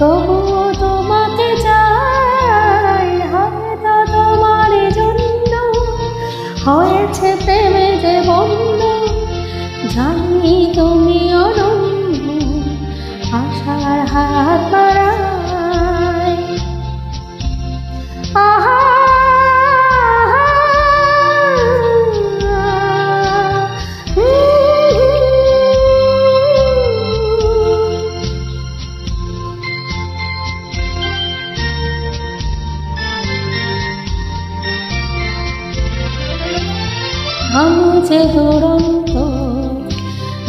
তবুও তোমাকে চাই তা তোমার জন্য। হয়েছে প্রেমে যে বন্ধ জানি তুমি আমি যে দুরন্ত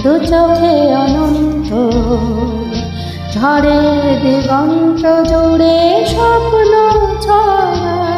দু চোখে অনন্ত ঝড়ে দিগন্ত জুড়ে স্বপ্ন ছড়ায়।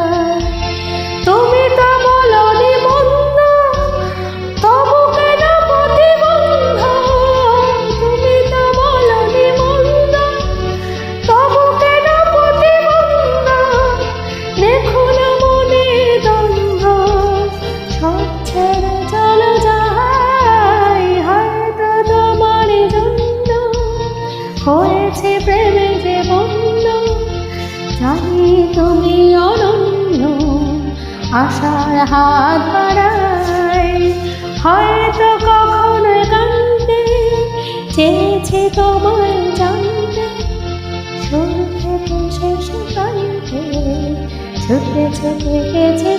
আশার হাত বাড়াই হয়তো কখনো কান্দে চেয়েছে তোমায় জানতে। শুনতে শেষ কান্দে ছুটে ছুটে গেছে